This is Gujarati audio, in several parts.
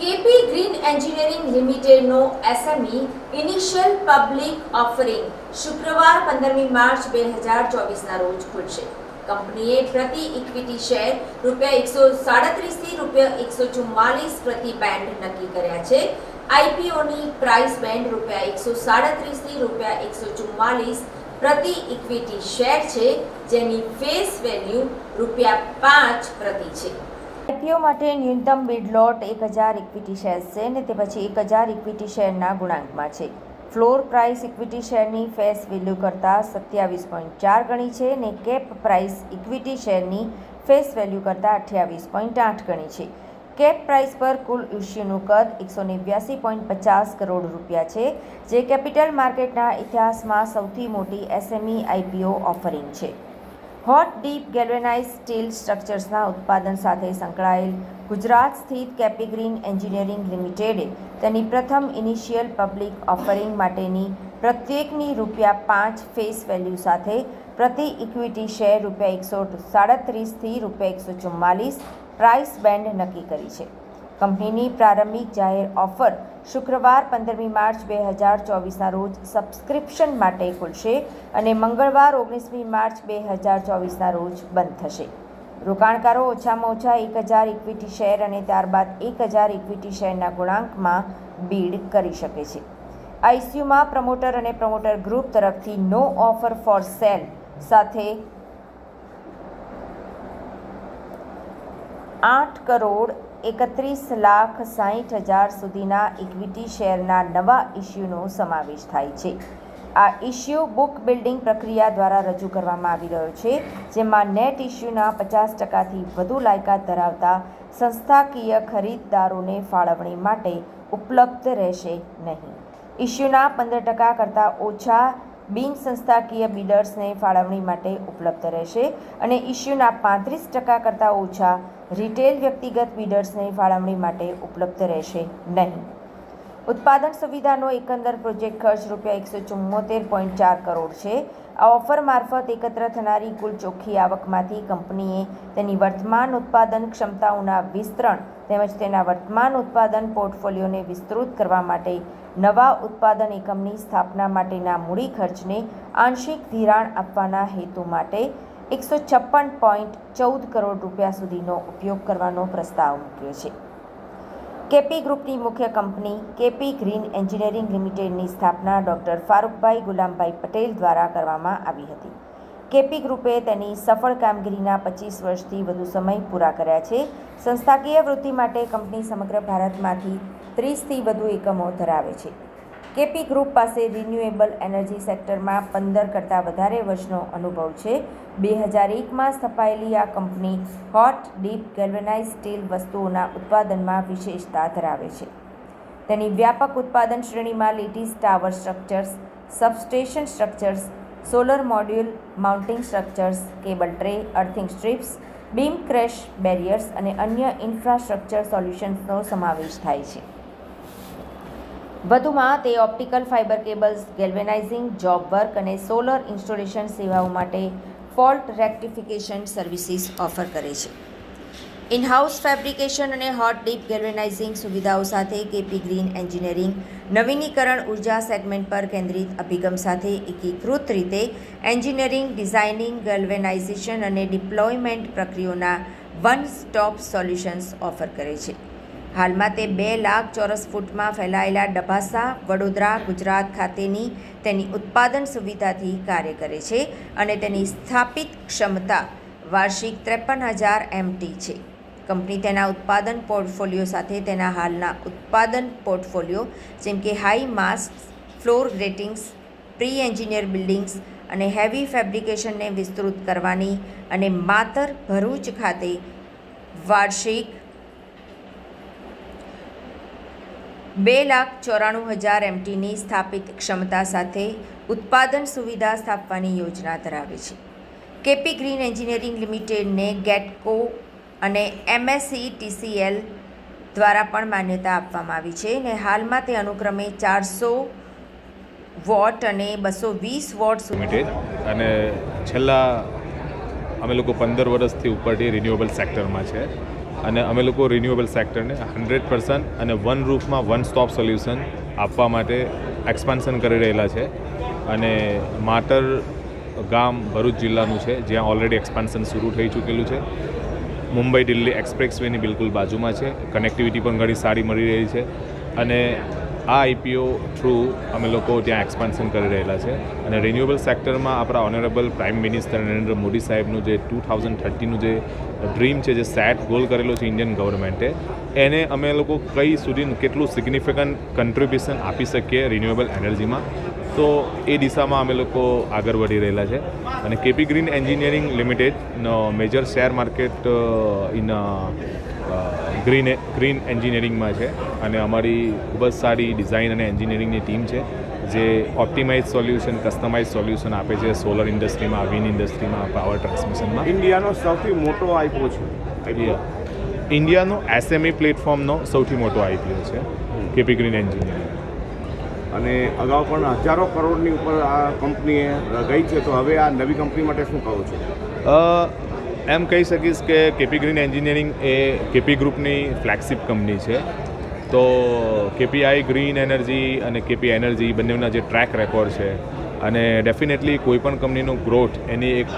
કેપી ગ્રીન એન્જિનિયરિંગ લિમિટેડનો એસએમઈ ઇનિશિયલ પબ્લિક ઓફરિંગ શુક્રવાર પંદરમી માર્ચ બે હજાર ચોવીસના રોજ ખુલશે. કંપનીએ પ્રતિ ઇક્વિટી શેર રૂપિયા એકસો સાડત્રીસથી રૂપિયા એકસો ચુમ્માલીસ પ્રતિ બેન્ડ નક્કી કર્યા છે. આઈપીઓની પ્રાઇસ બેન્ડ રૂપિયા એકસો સાડત્રીસથી રૂપિયા એકસો ચુમ્માલીસ પ્રતિ ઇક્વિટી શેર છે, જેની ફેસ વેલ્યુ રૂપિયા પાંચ પ્રતિ છે. આઈપીઓ માટે ન્યૂનતમ બિડ લોટ એક હજાર ઇક્વિટી શેર છે અને તે પછી એક હજાર ઇક્વિટી શેરના ગુણાંકમાં છે. ફ્લોર પ્રાઇસ ઇક્વિટી શેરની ફેસ વેલ્યુ કરતાં સત્યાવીસ પોઈન્ટ ચાર ગણી છે અને કેપ પ્રાઇસ ઇક્વિટી શેરની ફેસ વેલ્યુ કરતાં અઠ્યાવીસ પોઈન્ટ આઠ ગણી છે. કેપ પ્રાઇસ પર કુલ ઇશ્યુનું કદ એકસો નેવ્યાસી પોઈન્ટ પચાસ કરોડ રૂપિયા છે, જે કેપિટલ માર્કેટના ઇતિહાસમાં સૌથી મોટી એસએમઈ આઈપીઓ ઓફરિંગ છે. હોટ ડીપ ગેલ્વેનાઇઝ સ્ટીલ સ્ટ્રક્ચર્સના ઉત્પાદન સાથે સંકળાયેલ ગુજરાત સ્થિત કેપીગ્રીન એન્જિનિયરિંગ લિમિટેડે તેની પ્રથમ ઇનિશિયલ પબ્લિક ઓફરિંગ માટેની પ્રત્યેકની રૂપિયા પાંચ ફેસ વેલ્યુ સાથે પ્રતિ ઇક્વિટી શેર રૂપિયા એકસો સાડત્રીસથી રૂપિયા એકસો ચુમ્માલીસ પ્રાઇસ બેન્ડ નક્કી કરી છે. કંપનીની પ્રારંભિક જાહેર ઓફર શુક્રવાર પંદરમી માર્ચ બે હજાર ચોવીસના રોજ સબસ્ક્રિપ્શન માટે ખુલશે અને મંગળવાર ઓગણીસમી માર્ચ બે હજાર ચોવીસના રોજ બંધ થશે. રોકાણકારો ઓછામાં ઓછા એક હજાર ઇક્વિટી શેર અને ત્યારબાદ એક હજાર ઇક્વિટી શેરના ગુણાંકમાં બીડ કરી શકે છે. આઈસીયુમાં પ્રમોટર અને પ્રમોટર ગ્રુપ તરફથી નો ઓફર ફોર સેલ સાથે આઠ કરોડ એકત્રીસ લાખ સાહીઠ હજાર સુધીના ઇક્વિટી શેરના નવા ઇસ્યુનો સમાવેશ થાય છે. આ ઇસ્યુ બુક બિલ્ડિંગ પ્રક્રિયા દ્વારા રજૂ કરવામાં આવી રહ્યો છે, જેમાં નેટ ઇસ્યુના પચાસ ટકાથી વધુ લાયકાત ધરાવતા સંસ્થાકીય ખરીદદારોને ફાળવણી માટે ઉપલબ્ધ રહેશે નહીં. ઇસ્યુના પંદર ટકા કરતાં ઓછા બિન સંસ્થાકીય બિડર્સને ફાળવણી માટે ઉપલબ્ધ રહેશે અને ઇસ્યુના પાંત્રીસ ટકા કરતાં ઓછા રિટેલ વ્યક્તિગત બિડર્સને ફાળવણી માટે ઉપલબ્ધ રહેશે નહીં. ઉત્પાદન સુવિધાનો એકંદર પ્રોજેક્ટ ખર્ચ રૂપિયા એકસો ચુમ્મોતેર પોઈન્ટ ચાર કરોડ છે. આ ઓફર મારફત એકત્ર થનારી કુલ ચોખ્ખી આવકમાંથી કંપનીએ તેની વર્તમાન ઉત્પાદન ક્ષમતાઓના વિસ્તરણ તેમજ તેના વર્તમાન ઉત્પાદન પોર્ટફોલિયોને વિસ્તૃત કરવા માટે નવા ઉત્પાદન એકમની સ્થાપના માટેના મૂડી ખર્ચને આંશિક ધિરાણ આપવાના હેતુ માટે એકસો છપ્પન પોઈન્ટ ચૌદ કરોડ રૂપિયા સુધીનો ઉપયોગ કરવાનો પ્રસ્તાવ મૂક્યો છે. કેપી ગ્રુપની મુખ્ય કંપની કેપી ગ્રીન એન્જિનિયરિંગ લિમિટેડની સ્થાપના ડૉક્ટર ફારૂકભાઈ ગુલામભાઈ પટેલ દ્વારા કરવામાં આવી હતી. કેપી ગ્રુપે તેની સફળ કામગીરીના પચીસ વર્ષથી વધુ સમય પૂરા કર્યા છે. સંસ્થાકીય વૃદ્ધિ માટે કંપની સમગ્ર ભારતમાંથી ત્રીસથી વધુ એકમો ધરાવે છે. કેપી ગ્રુપ પાસે રિન્યુએબલ એનર્જી સેક્ટરમાં પંદર કરતાં વધારે વર્ષનો અનુભવ છે. બે હજાર એકમાં સ્થપાયેલી આ company hot, dip galvanize steel વસ્તુઓના ઉત્પાદનમાં વિશેષતા ધરાવે છે. તેની વ્યાપક ઉત્પાદન શ્રેણીમાં lattice tower structures, substation structures, solar module, mounting structures, cable tray, earthing strips, beam crash barriers અને અન્ય ઇન્ફ્રાસ્ટ્રક્ચર સોલ્યુશન્સનો સમાવેશ થાય છે. વધુમાં તે optical fibre cables galvanizing job work અને સોલર ઇન્સ્ટોલેશન સેવાઓ માટે ફોલ્ટ રેક્ટિફિકેશન સર્વિસીસ ઓફર કરે છે. ઇનહાઉસ ફેબ્રિકેશન અને હોટ ડીપ ગેલ્વેનાઇઝિંગ સુવિધાઓ સાથે કેપી ગ્રીન એન્જિનિયરિંગ, નવીનીકરણ ઊર્જા સેગમેન્ટ પર કેન્દ્રિત અભિગમ સાથે એકીકૃત રીતે એન્જિનિયરિંગ, ડિઝાઇનિંગ ગેલ્વેનાઇઝેશન અને ડિપ્લોયમેન્ટ પ્રક્રિયાઓના વન સ્ટોપ સોલ્યુશન્સ ઓફર કરે છે. હાલમાં તે બે લાખ ચોરસ ફૂટમાં ફેલાયેલા ડભાસા વડોદરા ગુજરાત ખાતેની તેની ઉત્પાદન સુવિધાથી કાર્ય કરે છે અને તેની સ્થાપિત ક્ષમતા વાર્ષિક ત્રેપન હજાર એમટી છે. કંપની તેના ઉત્પાદન પોર્ટફોલિયો સાથે તેના હાલના ઉત્પાદન પોર્ટફોલિયો, જેમ કે high mass floor gratings pre engineer buildings અને હેવી ફેબ્રિકેશનને વિસ્તૃત કરવાની અને માતર ભરૂચ ખાતે વાર્ષિક બે લાખ ચોરાણું હજાર એમટીની સ્થાપિત ક્ષમતા સાથે ઉત્પાદન સુવિધા સ્થાપવાની યોજના ધરાવે છે. કેપી ગ્રીન એન્જિનિયરિંગ લિમિટેડને ગેટકો અને એમએસસી ટીસીએલ દ્વારા પણ માન્યતા આપવામાં આવી છે અને હાલમાં તે અનુક્રમે ચારસો વોટ અને બસો વીસ વોટ લિમિટેડ અને છેલ્લા અમે લોકો પંદર વર્ષથી ઉપરથી રિન્યુએબલ સેક્ટરમાં છે. અને અમે લોકો રિન્યુએબલ સેક્ટરને હંડ્રેડ પર્સન્ટ અને વન રૂફમાં વન સ્ટોપ સોલ્યુશન આપવા માટે એક્સપાન્શન કરી રહેલા છે. અને માતર ગામ ભરૂચ જિલ્લાનું છે, જ્યાં ઓલરેડી એક્સપાન્શન શરૂ થઈ ચૂકેલું છે. મુંબઈ દિલ્હી એક્સપ્રેસ વેની બિલકુલ બાજુમાં છે. કનેક્ટિવિટી પણ ઘણી સારી મળી રહી છે. અને આ આઈપીઓ થ્રુ અમે લોકો ત્યાં એક્સપાન્શન કરી રહેલા છે. અને રિન્યુએબલ સેક્ટરમાં આપણા honourable prime minister Narendra Modi સાહેબનું જે ટુ થાઉઝન્ડ થર્ટીનું જે ડ્રીમ છે, જે સેટ ગોલ કરેલો છે ઇન્ડિયન ગવર્મેન્ટે એને અમે લોકો કઈ સુધી કેટલું સિગ્નિફિકન્ટ કન્ટ્રીબ્યુશન આપી શકીએ રિન્યુએબલ એનર્જીમાં તો એ દિશામાં અમે લોકો આગળ વધી રહેલા છે. અને KP green engineering લિમિટેડનો major share market in green green એન્જિનિયરિંગમાં છે. અને અમારી ખૂબ જ સારી ડિઝાઇન અને એન્જિનિયરિંગની ટીમ છે જે ઓપ્ટિમાઇઝ સોલ્યુશન કસ્ટમાઇઝ સોલ્યુશન આપે છે સોલર ઇન્ડસ્ટ્રીમાં વિન ઇન્ડસ્ટ્રીમાં પાવર ટ્રાન્સમિશનમાં. ઇન્ડિયાનો સૌથી મોટો આઈપો છે. ઇન્ડિયાનો એસએમઈ પ્લેટફોર્મનો સૌથી મોટો આઈપીઓ છે કેપી ગ્રીન એન્જિનિયરિંગ. અને અગાઉ પણ હજારો કરોડની ઉપર આ કંપનીએ ગઈ છે. તો હવે આ નવી કંપની માટે શું કહો છો? એમ કહી શકીશ કે કેપી ગ્રીન એન્જિનિયરિંગ એ કેપી ગ્રુપની ફ્લેગશિપ કંપની છે. તો કેપીઆઈ ગ્રીન એનર્જી અને કેપી એનર્જી બંનેના જે ટ્રેક રેકોર્ડ છે અને ડેફિનેટલી કોઈપણ કંપનીનું ગ્રોથ એની એક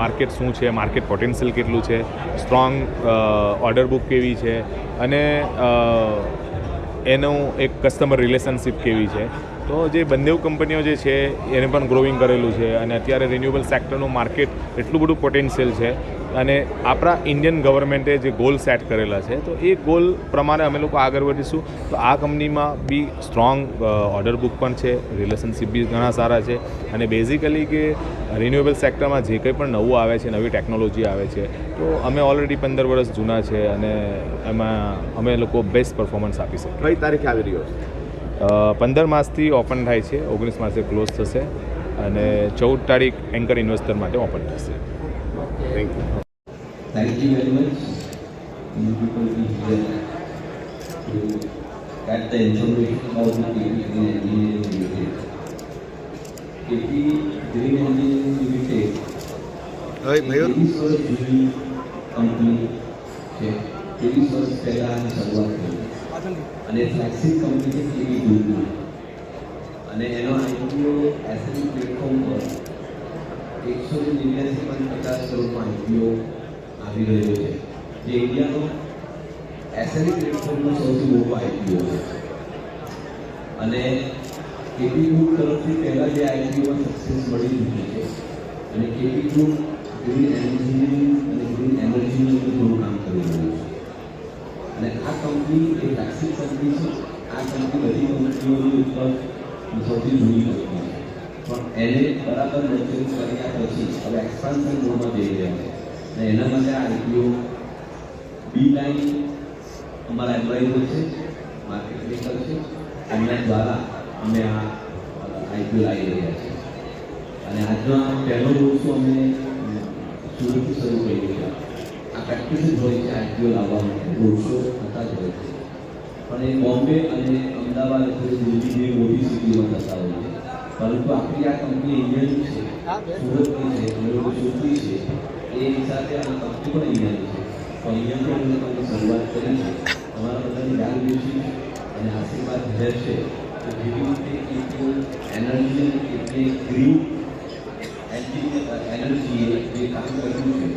માર્કેટ શું છે, માર્કેટ પોટેન્શિયલ કેટલું છે, સ્ટ્રોંગ ઓર્ડર બુક કેવી છે અને એનું એક કસ્ટમર રિલેશનશિપ કેવી છે? તો જે બંને કંપનીઓ જે છે, એને પણ ગ્રોવિંગ કરેલું છે અને અત્યારે રિન્યુએબલ સેક્ટરનું માર્કેટ એટલું બધું પોટેન્શિયલ છે અને આપણા ઇન્ડિયન ગવર્મેન્ટે જે ગોલ સેટ કરેલા છે તો એ ગોલ પ્રમાણે અમે લોકો આગળ વધીશું. તો આ કંપનીમાં બી સ્ટ્રોંગ ઓર્ડર બુક પણ છે રિલેશનશિપ બી ઘણા સારા છે અને બેઝિકલી કે રિન્યુએબલ સેક્ટરમાં જે કંઈ પણ નવું આવે છે નવી ટેકનોલોજી આવે છે તો અમે ઓલરેડી પંદર વર્ષ જૂના છે અને એમાં અમે લોકો બેસ્ટ પરફોર્મન્સ આપી શકીએ. કઈ તારીખે આવી રહ્યો છે? પંદર માસથી ઓપન થાય છે ઓગણીસ માસે ક્લોઝ થશે અને ચૌદ તારીખ એન્કર ઇન્વેસ્ટર માટે ઓપન થશે. Thank you Thank you very much. You people be here to get the information about the Green Engineering Limited. KP Green Engineering Limited right, Mayor? વર્ષ જૂની કંપની છે ત્રેવીસ વર્ષ પહેલા શરૂઆત થઈ અને ફ્લેગશિપ કંપની છે એવી દૂર અને એનો આઈપીઓ એસએમઈ પ્લેટફોર્મ પર એકસો ને નેવ્યાસી પોઈન્ટ પચાસ કરોડમાં આઈપીઓ આવી રહ્યો છે. જે ઇન્ડિયાનો એસએમઈ પ્લેટફોર્મનો સૌથી મોટો આઈપીઓ છે. અને કેપી ગ્રુપ તરફથી પહેલાં જે આઈપીઓમાં સક્સેસ મળી ચૂકી છે. અને કેપી ગ્રુપ ગ્રીન એન્જિનિયરિંગ અને ગ્રીન એનર્જીનું ઘણું કામ કરી રહ્યું છે. અને આ કંપની એ ફ્લેગશિપ કંપની છે. આ કંપની બધી કંપનીઓની ઉપર સૌથી જૂની કંપની છે. પણ એને બરાબર નર્ચરિંગ કર્યા પછી હવે એક્સપાન્શન મોડમાં જઈ રહ્યા છે. એના માટે આ આઈપીઓ બી લાઈન અમારા એમ્પ્લોઈઝ છે માર્કેટ મેકર છે, એમના દ્વારા અમે આ આઈપીઓ લાવી રહ્યા છીએ. અને આજનો પહેલો દિવસો અમે સુરતથી શરૂ કર્યો છે આ પ્રેક્ટિસ હોય છે આઈપીઓ લાવવા માટે. રોડ થતા જ હોય છે. પણ એ બોમ્બે અને અમદાવાદ દિલ્હી જેવી મોટી સિટીમાં થતા હોય છે. પરંતુ આપણી આ કંપની ઇન્ડિયન છે. સુરતની છે સુરતી છે. એ હિસાબે આ કંપની પણ ઇન્ડિયન છે. તો અહીંયા પણ અમે લોકોની શરૂઆત કરી છે. અમારા બધાની વેલ્યુએશન અને આશીર્વાદ રહે છે. કે જેવી રીતે કેટલું એનર્જી અને કેટલી ગ્રીન એનર્જીએ જે કામ કર્યું છે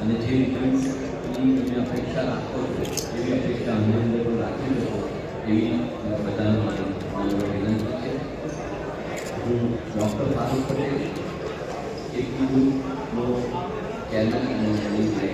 અને જે રિટર્ન્સની તમે અપેક્ષા રાખો છો, એવી અપેક્ષા અમને અંદર પણ રાખી શકો એવી બધાને મારી વિનંતી. હું ડૉક્ટર ફારૂક પટેલ એક બીજું ચેરમેન અને